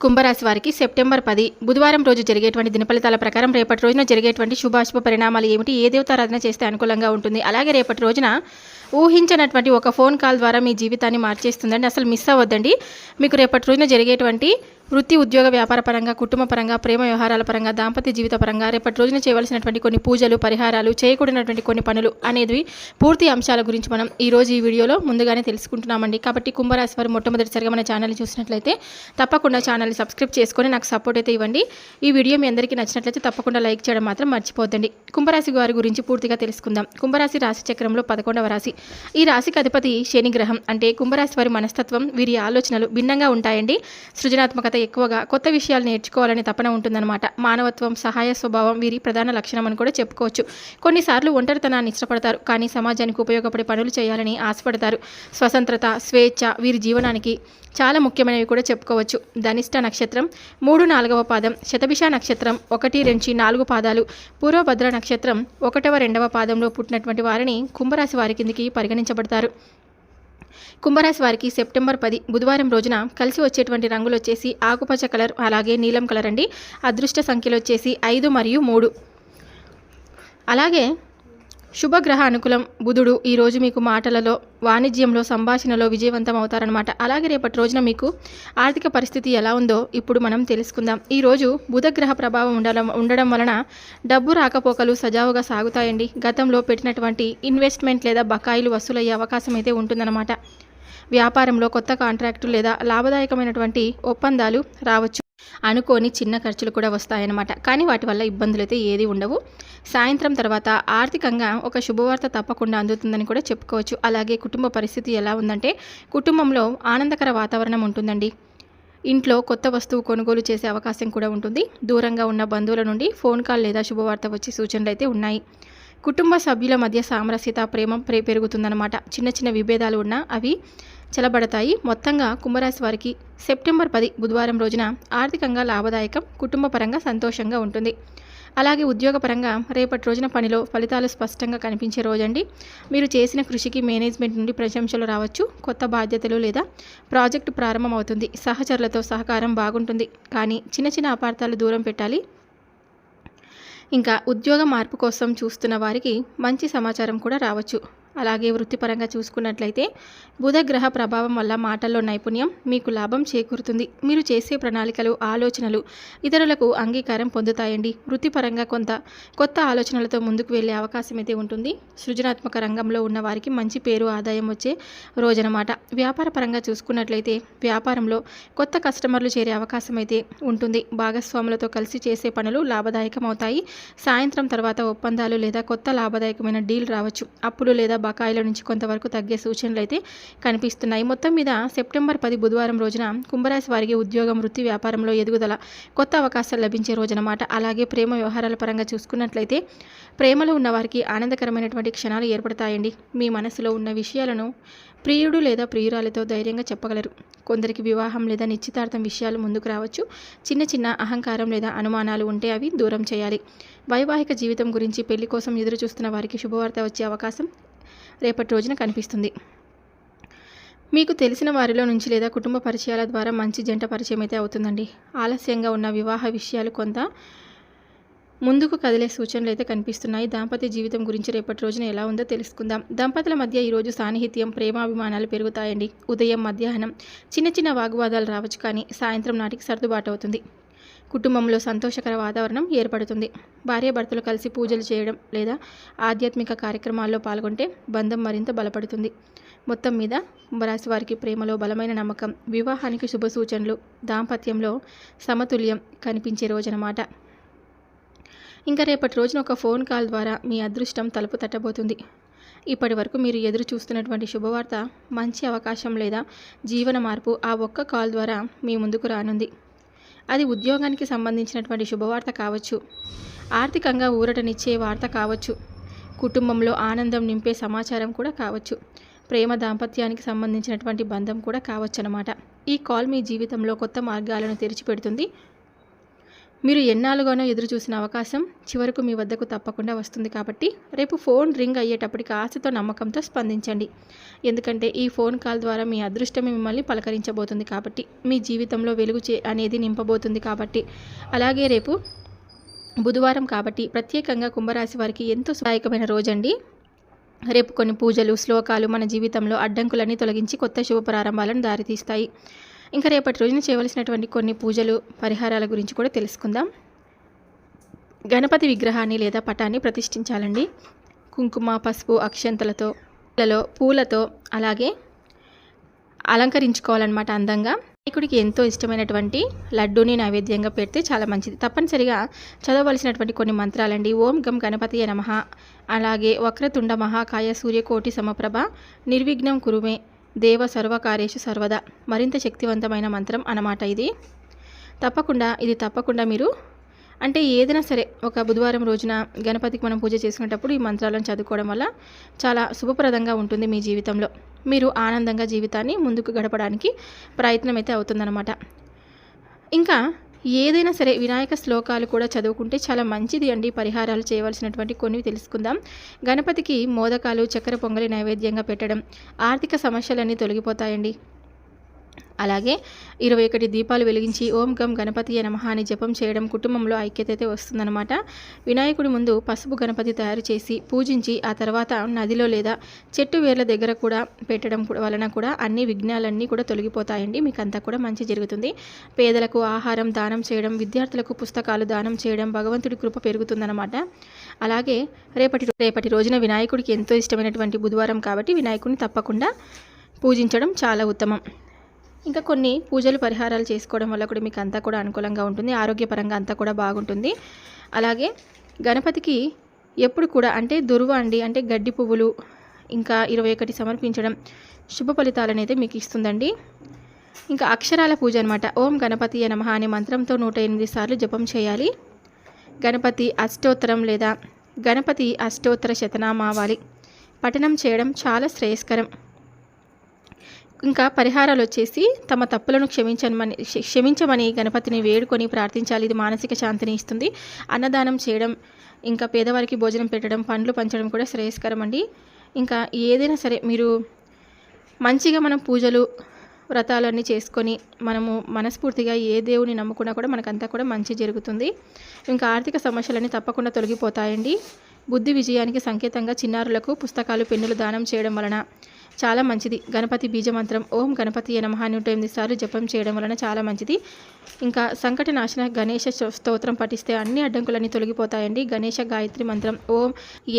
కుంభరాశి వారికి సెప్టెంబర్ పది బుధవారం రోజు జరిగేటువంటి దినఫలితాల ప్రకారం రేపటి రోజున జరిగేటువంటి శుభాశుభ పరిణామాలు ఏమిటి? ఏ దేవతారాధన చేస్తే అనుకూలంగా ఉంటుంది? అలాగే రేపటి రోజున ఊహించినటువంటి ఒక ఫోన్ కాల్ ద్వారా మీ జీవితాన్ని మార్చేస్తుందండి. అసలు మిస్ అవ్వద్దండి. మీకు రేపటి రోజున జరిగేటువంటి వృత్తి ఉద్యోగ వ్యాపార పరంగా కుటుంబ పరంగా ప్రేమ వ్యవహారాల పరంగా దాంపత్య జీవిత పరంగా రేపటి రోజున చేయవలసినటువంటి కొన్ని పూజలు పరిహారాలు చేయకూడనటువంటి కొన్ని పనులు అనేది పూర్తి అంశాల గురించి మనం ఈ రోజు ఈ వీడియోలో ముందుగానే తెలుసుకుంటున్నామండి. కాబట్టి కుంభరాశి వారు మొట్టమొదటిసారిగా మన ఛానల్ని చూసినట్లయితే తప్పకుండా ఛానల్ని సబ్స్క్రైబ్ చేసుకొని నాకు సపోర్ట్ అయితే ఇవ్వండి. ఈ వీడియో మీ అందరికీ నచ్చినట్లయితే తప్పకుండా లైక్ చేయడం మాత్రం మర్చిపోద్దండి కుంభరాశి వారి గురించి పూర్తిగా తెలుసుకుందాం. కుంభరాశి రాశి చక్రంలో పదకొండవ రాశి. ఈ రాశికి అధిపతి శనిగ్రహం అంటే కుంభరాశి వారి మనస్తత్వం వీరి ఆలోచనలు భిన్నంగా ఉంటాయండి. సృజనాత్మకత ఎక్కువగా కొత్త విషయాలు నేర్చుకోవాలని తపన ఉంటుందన్నమాట. మానవత్వం సహాయ స్వభావం వీరి ప్రధాన లక్షణం అని కూడా చెప్పుకోవచ్చు. కొన్నిసార్లు ఒంటరితనాన్ని ఇష్టపడతారు కానీ సమాజానికి ఉపయోగపడే పనులు చేయాలని ఆశపడతారు. స్వతంత్రత స్వేచ్ఛ వీరి జీవనానికి చాలా ముఖ్యమైనవి కూడా చెప్పుకోవచ్చు. ధనిష్ట నక్షత్రం మూడు నాలుగవ పాదం శతభిష నక్షత్రం ఒకటి నుంచి నాలుగు పాదాలు పూర్వభద్ర నక్షత్రం ఒకటవ రెండవ పాదంలో పుట్టినటువంటి వారిని కుంభరాశి వారి కిందికి పరిగణించబడతారు. కుంభరాశి వారికి సెప్టెంబర్ పది బుధవారం రోజున కలిసి వచ్చేటువంటి రంగులు వచ్చేసి ఆకుపచ్చ కలర్ అలాగే నీలం కలర్ అండి. అదృష్ట సంఖ్యలు వచ్చేసి ఐదు మరియు మూడు. అలాగే శుభగ్రహ అనుకూలం. బుధుడు ఈరోజు మీకు మాటలలో వాణిజ్యంలో సంభాషణలో విజయవంతం అవుతారనమాట అలాగే రేపటి రోజున మీకు ఆర్థిక పరిస్థితి ఎలా ఉందో ఇప్పుడు మనం తెలుసుకుందాం. ఈరోజు బుధగ్రహ ప్రభావం ఉండడం ఉండడం వలన డబ్బు రాకపోకలు సజావుగా సాగుతాయండి. గతంలో పెట్టినటువంటి ఇన్వెస్ట్మెంట్ లేదా బకాయిలు వసూలయ్యే అవకాశం అయితే ఉంటుందన్నమాట. వ్యాపారంలో కొత్త కాంట్రాక్టు లేదా లాభదాయకమైనటువంటి ఒప్పందాలు రావచ్చు అనుకోని చిన్న ఖర్చులు కూడా వస్తాయన్నమాట. కానీ వాటి వల్ల ఇబ్బందులు అయితే ఏది ఉండవు. సాయంత్రం తర్వాత ఆర్థికంగా ఒక శుభవార్త తప్పకుండా అందుతుందని కూడా చెప్పుకోవచ్చు. అలాగే కుటుంబ పరిస్థితి ఎలా ఉందంటే కుటుంబంలో ఆనందకర వాతావరణం ఉంటుందండి. ఇంట్లో కొత్త వస్తువు కొనుగోలు చేసే అవకాశం కూడా ఉంటుంది. దూరంగా ఉన్న బంధువుల నుండి ఫోన్ కాల్ లేదా శుభవార్త వచ్చే సూచనలు అయితే ఉన్నాయి. కుటుంబ సభ్యుల మధ్య సామరస్యత ప్రేమ ప్రే పెరుగుతుందన్నమాట. చిన్న చిన్న విభేదాలు ఉన్నా అవి చలబడతాయి. మొత్తంగా కుంభరాశి వారికి సెప్టెంబర్ పది బుధవారం రోజున ఆర్థికంగా లాభదాయకం కుటుంబపరంగా సంతోషంగా ఉంటుంది. అలాగే ఉద్యోగపరంగా రేపటి రోజున పనిలో ఫలితాలు స్పష్టంగా కనిపించే రోజండి. మీరు చేసిన కృషికి మేనేజ్మెంట్ నుండి ప్రశంసలు రావచ్చు. కొత్త బాధ్యతలు లేదా ప్రాజెక్టు ప్రారంభం అవుతుంది సహచరులతో సహకారం బాగుంటుంది. కానీ చిన్న చిన్న అపార్థాలు దూరం పెట్టాలి. ఇంకా ఉద్యోగ మార్పు కోసం చూస్తున్న వారికి మంచి సమాచారం కూడా రావచ్చు. అలాగే వృత్తిపరంగా చూసుకున్నట్లయితే బుధగ్రహ ప్రభావం వల్ల మాటల్లో నైపుణ్యం మీకు లాభం చేకూరుతుంది. మీరు చేసే ప్రణాళికలు ఆలోచనలు ఇతరులకు అంగీకారం పొందుతాయండి. వృత్తిపరంగా కొంత కొత్త ఆలోచనలతో ముందుకు వెళ్ళే అవకాశం అయితే ఉంటుంది. సృజనాత్మక రంగంలో ఉన్న వారికి మంచి పేరు ఆదాయం వచ్చే రోజనమాట వ్యాపార పరంగా చూసుకున్నట్లయితే వ్యాపారంలో కొత్త కస్టమర్లు చేరే అవకాశం అయితే ఉంటుంది. భాగస్వాములతో కలిసి చేసే పనులు లాభదాయకం అవుతాయి సాయంత్రం తర్వాత ఒప్పందాలు లేదా కొత్త లాభదాయకమైన డీల్ రావచ్చు. అప్పులు లేదా బకాయిల నుంచి కొంతవరకు తగ్గే సూచనలు అయితే కనిపిస్తున్నాయి. మొత్తం మీద సెప్టెంబర్ పది బుధవారం రోజున కుంభరాశి వారికి ఉద్యోగం వృత్తి వ్యాపారంలో ఎదుగుదల కొత్త అవకాశాలు లభించే రోజునమాట. అలాగే ప్రేమ వ్యవహారాల పరంగా చూసుకున్నట్లయితే ప్రేమలో ఉన్న వారికి ఆనందకరమైనటువంటి క్షణాలు ఏర్పడతాయండి. మీ మనసులో ఉన్న విషయాలను ప్రియుడు లేదా ప్రియురాలతో ధైర్యంగా చెప్పగలరు. కొందరికి వివాహం లేదా నిశ్చితార్థం విషయాలు ముందుకు రావచ్చు. చిన్న చిన్న అహంకారం లేదా అనుమానాలు ఉంటే అవి దూరం చేయాలి. వైవాహిక జీవితం గురించి పెళ్ళి కోసం ఎదురు చూస్తున్న వారికి శుభవార్త వచ్చే అవకాశం రేపటి రోజున కనిపిస్తుంది. మీకు తెలిసిన వారిలో నుంచి లేదా కుటుంబ పరిచయాల ద్వారా మంచి జంట పరిచయం అయితే అవుతుందండి. ఆలస్యంగా ఉన్న వివాహ విషయాలు కొంత ముందుకు కదిలే సూచనలు అయితే కనిపిస్తున్నాయి. దాంపత్య జీవితం గురించి రేపటి రోజున ఎలా ఉందో తెలుసుకుందాం. దంపతుల మధ్య ఈరోజు సాన్నిహిత్యం ప్రేమాభిమానాలు పెరుగుతాయండి. ఉదయం మధ్యాహ్నం చిన్న చిన్న వాగ్వాదాలు రావచ్చు కానీ సాయంత్రం నాటికి సర్దుబాటు అవుతుంది. కుటుంబంలో సంతోషకర వాతావరణం ఏర్పడుతుంది. భార్యాభర్తలు కలిసి పూజలు చేయడం లేదా ఆధ్యాత్మిక కార్యక్రమాల్లో పాల్గొంటే బంధం మరింత బలపడుతుంది. మొత్తం మీద రాశి వారికి ప్రేమలో బలమైన నమ్మకం వివాహానికి శుభ సూచనలు దాంపత్యంలో సమతుల్యం కనిపించే రోజనమాట. ఇంకా రేపటి రోజున ఒక ఫోన్ కాల్ ద్వారా మీ అదృష్టం తలుపు తట్టబోతుంది. ఇప్పటి వరకు మీరు ఎదురు చూస్తున్నటువంటి శుభవార్త మంచి అవకాశం లేదా జీవన మార్పు ఆ ఒక్క కాల్ ద్వారా మీ ముందుకు రానుంది. అది ఉద్యోగానికి సంబంధించినటువంటి శుభవార్త కావచ్చు. ఆర్థికంగా ఊరటనిచ్చే వార్త కావచ్చు. కుటుంబంలో ఆనందం నింపే సమాచారం కూడా కావచ్చు. ప్రేమ దాంపత్యానికి సంబంధించినటువంటి బంధం కూడా కావచ్చు అన్నమాట ఈ కాల్ మీ జీవితంలో కొత్త మార్గాలను తెరిచిపెడుతుంది. మీరు ఎన్నాళ్ళుగానో ఎదురు చూసిన అవకాశం చివరకు మీ వద్దకు తప్పకుండా వస్తుంది కాబట్టి రేపు ఫోన్ రింగ్ అయ్యేటప్పటికి ఆశతో నమ్మకంతో స్పందించండి. ఎందుకంటే ఈ ఫోన్ కాల్ ద్వారా మీ అదృష్టం మిమ్మల్ని పలకరించబోతుంది కాబట్టి మీ జీవితంలో వెలుగు చే అనేది నింపబోతుంది కాబట్టి. అలాగే రేపు బుధవారం కాబట్టి ప్రత్యేకంగా కుంభరాశి వారికి ఎంతో సహాయకమైన రోజండి. రేపు కొన్ని పూజలు శ్లోకాలు మన జీవితంలో అడ్డంకులన్నీ తొలగించి కొత్త శుభ ప్రారంభాలను దారితీస్తాయి. ఇంకా రేపటి రోజున చేయవలసినటువంటి కొన్ని పూజలు పరిహారాల గురించి కూడా తెలుసుకుందాం. గణపతి విగ్రహాన్ని లేదా పటాన్ని ప్రతిష్ఠించాలండి. కుంకుమ పసుపు అక్షంతలతో పూలలో పూలతో అలాగే అలంకరించుకోవాలన్నమాట అందంగా. వినాయకుడికి ఎంతో ఇష్టమైనటువంటి లడ్డూని నైవేద్యంగా పెడితే చాలా మంచిది. తప్పనిసరిగా చదవలసినటువంటి కొన్ని మంత్రాలండి. ఓం గం గణపతి నమ. అలాగే వక్రతుండ మహాకాయ సూర్యకోటి సమప్రభ. నిర్విఘ్నం కురుమే. దేవ సర్వకార్యేషు సర్వదా. మరింత శక్తివంతమైన మంత్రం అన్నమాట ఇది. తప్పకుండా ఇది తప్పకుండా మీరు. అంటే ఏదైనా సరే ఒక బుధవారం రోజున గణపతికి మనం పూజ చేసుకునేటప్పుడు ఈ మంత్రాలను చదువుకోవడం వల్ల చాలా శుభప్రదంగా ఉంటుంది మీ జీవితంలో. మీరు ఆనందంగా జీవితాన్ని ముందుకు గడపడానికి ప్రయత్నం అయితే అవుతుందన్నమాట. ఇంకా ఏదైనా సరే వినాయక శ్లోకాలు కూడా చదువుకుంటే చాలా మంచిది అండి. పరిహారాలు చేయవలసినటువంటి కొన్ని తెలుసుకుందాం. గణపతికి మోదకాలు చక్కెర పొంగలి నైవేద్యంగా పెట్టడం ఆర్థిక సమస్యలన్నీ తొలగిపోతాయండి. అలాగే ఇరవై ఒకటి దీపాలు వెలిగించి ఓం గం గణపతి నమః అని జపం చేయడం కుటుంబంలో ఐక్యతైతే వస్తుందన్నమాట. వినాయకుడి ముందు పసుపు గణపతి తయారు చేసి పూజించి ఆ తర్వాత నదిలో లేదా చెట్టు వేర్ల దగ్గర కూడా పెట్టడం వలన కూడా అన్ని విఘ్నాలన్నీ కూడా తొలగిపోతాయండి. మీకు అంతా కూడా మంచి జరుగుతుంది. పేదలకు ఆహారం దానం చేయడం విద్యార్థులకు పుస్తకాలు దానం చేయడం భగవంతుడి కృప పెరుగుతుందన్నమాట. అలాగే రేపటి రేపటి రోజున వినాయకుడికి ఎంతో ఇష్టమైనటువంటి బుధవారం కాబట్టి వినాయకుడిని తప్పకుండా పూజించడం చాలా ఉత్తమం. ఇంకా కొన్ని పూజలు పరిహారాలు చేసుకోవడం వల్ల కూడా మీకు అంతా కూడా అనుకూలంగా ఉంటుంది. ఆరోగ్యపరంగా అంతా కూడా బాగుంటుంది. అలాగే గణపతికి ఎప్పుడు కూడా అంటే దుర్వ అండి అంటే గడ్డి పువ్వులు ఇంకా ఇరవై ఒకటి సమర్పించడం శుభ ఫలితాలను అయితే మీకు ఇస్తుందండి. ఇంకా అక్షరాల పూజ అనమాట ఓం గణపతి నమః అనే మంత్రంతో నూట ఎనిమిది సార్లు జపం చేయాలి. గణపతి అష్టోత్తరం లేదా గణపతి అష్టోత్తర శతనామావాలి పఠనం చేయడం చాలా శ్రేయస్కరం. ఇంకా పరిహారాలు వచ్చేసి తమ తప్పులను క్షమించమని క్షమించమని గణపతిని వేడుకొని ప్రార్థించాలి. ఇది మానసిక శాంతిని ఇస్తుంది. అన్నదానం చేయడం ఇంకా పేదవారికి భోజనం పెట్టడం పండ్లు పంచడం కూడా శ్రేయస్కరం అండి ఇంకా ఏదైనా సరే మీరు మంచిగా మనం పూజలు వ్రతాలన్నీ చేసుకొని మనము మనస్ఫూర్తిగా ఏ దేవుని నమ్ముకున్నా కూడా మనకంతా కూడా మంచి జరుగుతుంది. ఇంకా ఆర్థిక సమస్యలన్నీ తప్పకుండా తొలగిపోతాయండి. బుద్ధి విజయానికి సంకేతంగా చిన్నారులకు పుస్తకాలు పెన్నులు దానం చేయడం వలన చాలా మంచిది. గణపతి బీజమంత్రం. ఓం గణపతి నమః నూట ఎనిమిది సార్లు జపం చేయడం వలన చాలా మంచిది. ఇంకా సంకట నాశన గణేష స్తోత్రం పఠిస్తే అన్ని అడ్డంకులన్నీ తొలగిపోతాయండి. గణేష గాయత్రి మంత్రం. ఓం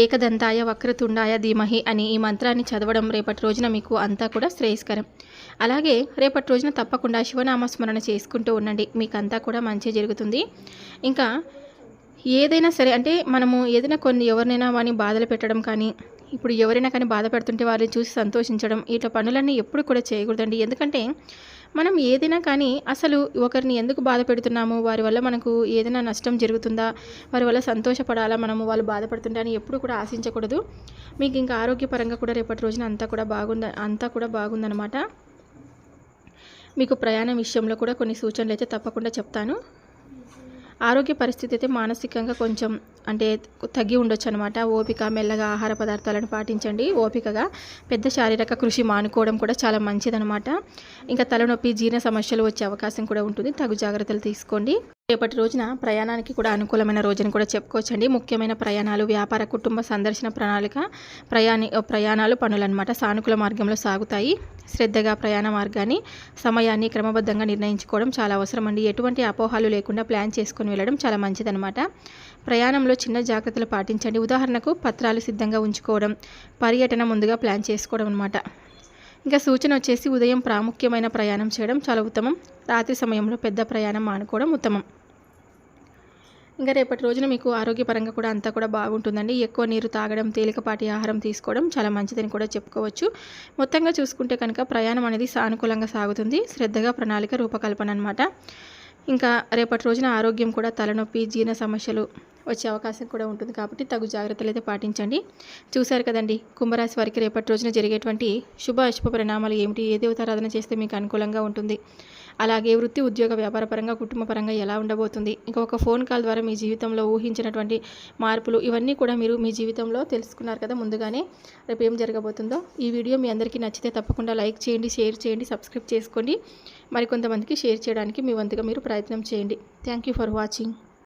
ఏకదంతాయ వక్రతుండాయ ధీమహి అని ఈ మంత్రాన్ని చదవడం రేపటి రోజున మీకు అంతా కూడా శ్రేయస్కరం. అలాగే రేపటి రోజున తప్పకుండా శివనామ స్మరణ చేసుకుంటూ ఉండండి. మీకు అంతా కూడా మంచి జరుగుతుంది. ఇంకా ఏదైనా సరే అంటే మనము ఏదైనా కొన్ని ఎవరినైనా వాని బాధలు పెట్టడం కానీ ఇప్పుడు ఎవరైనా కానీ బాధ పెడుతుంటే వారిని చూసి సంతోషించడం ఇట్లా పనులన్నీ ఎప్పుడు కూడా చేయకూడదండి. ఎందుకంటే మనం ఏదైనా కానీ అసలు ఒకరిని ఎందుకు బాధ పెడుతున్నాము? వారి వల్ల మనకు ఏదైనా నష్టం జరుగుతుందా? వారి వల్ల సంతోషపడాలా మనము? వాళ్ళు బాధపడుతుంటే అని ఎప్పుడు కూడా ఆశించకూడదు. మీకు ఇంకా ఆరోగ్యపరంగా కూడా రేపటి రోజున అంతా కూడా బాగుంద అంతా కూడా బాగుందనమాట మీకు ప్రయాణం విషయంలో కూడా కొన్ని సూచనలు అయితే తప్పకుండా చెప్తాను. ఆరోగ్య పరిస్థితి అయితే మానసికంగా కొంచెం అంటే తగ్గి ఉండొచ్చు అనమాట ఓపిక మెల్లగా ఆహార పదార్థాలను పాటించండి. ఓపికగా పెద్ద శారీరక కృషి మానుకోవడం కూడా చాలా మంచిదనమాట ఇంకా తలనొప్పి జీర్ణ సమస్యలు వచ్చే అవకాశం కూడా ఉంటుంది. తగు జాగ్రత్తలు తీసుకోండి. రేపటి రోజున ప్రయాణానికి కూడా అనుకూలమైన రోజుని కూడా చెప్పుకోవచ్చండి. ముఖ్యమైన ప్రయాణాలు వ్యాపార కుటుంబ సందర్శన ప్రణాళిక ప్రయాణి ప్రయాణాలు పనులన్నమాట. సానుకూల మార్గంలో సాగుతాయి. శ్రద్ధగా ప్రయాణ మార్గాన్ని సమయాన్ని క్రమబద్ధంగా నిర్ణయించుకోవడం చాలా అవసరం అండి ఎటువంటి అపోహాలు లేకుండా ప్లాన్ చేసుకొని వెళ్ళడం చాలా మంచిదనమాట ప్రయాణంలో చిన్న జాగ్రత్తలు పాటించండి. ఉదాహరణకు పత్రాలు సిద్ధంగా ఉంచుకోవడం పర్యటన ముందుగా ప్లాన్ చేసుకోవడం అనమాట ఇంకా సూచన వచ్చేసి ఉదయం ప్రాముఖ్యమైన ప్రయాణం చేయడం చాలా ఉత్తమం. రాత్రి సమయంలో పెద్ద ప్రయాణం మానుకోవడం ఉత్తమం. ఇంకా రేపటి రోజున మీకు ఆరోగ్యపరంగా కూడా అంతా కూడా బాగుంటుందండి. ఎక్కువ నీరు తాగడం తేలికపాటి ఆహారం తీసుకోవడం చాలా మంచిదని కూడా చెప్పుకోవచ్చు. మొత్తంగా చూసుకుంటే కనుక ప్రయాణం అనేది సానుకూలంగా సాగుతుంది. శ్రద్ధగా ప్రణాళిక రూపకల్పన అనమాట ఇంకా రేపటి రోజున ఆరోగ్యం కూడా తలనొప్పి జీర్ణ సమస్యలు వచ్చే అవకాశం కూడా ఉంటుంది కాబట్టి తగు జాగ్రత్తలు అయితే పాటించండి. చూశారు కదండి కుంభరాశి వారికి రేపటి రోజున జరిగేటువంటి శుభ అశుభ పరిణామాలు ఏమిటి? ఏ దేవతారాధన చేస్తే మీకు అనుకూలంగా ఉంటుంది? అలాగే వృత్తి ఉద్యోగ వ్యాపార పరంగా కుటుంబ పరంగా ఎలా ఉండబోతుంది? ఇంకా ఒక ఫోన్ కాల్ ద్వారా మీ జీవితంలో ఊహించినటువంటి మార్పులు ఇవన్నీ కూడా మీరు మీ జీవితంలో తెలుసుకున్నారు కదా ముందుగానే. రేపు ఏం జరగబోతుందో ఈ వీడియో మీ అందరికీ నచ్చితే తప్పకుండా లైక్ చేయండి షేర్ చేయండి సబ్స్క్రైబ్ చేసుకోండి. మరికొంతమందికి షేర్ చేయడానికి మీ వంతుగా మీరు ప్రయత్నం చేయండి. Thank you for watching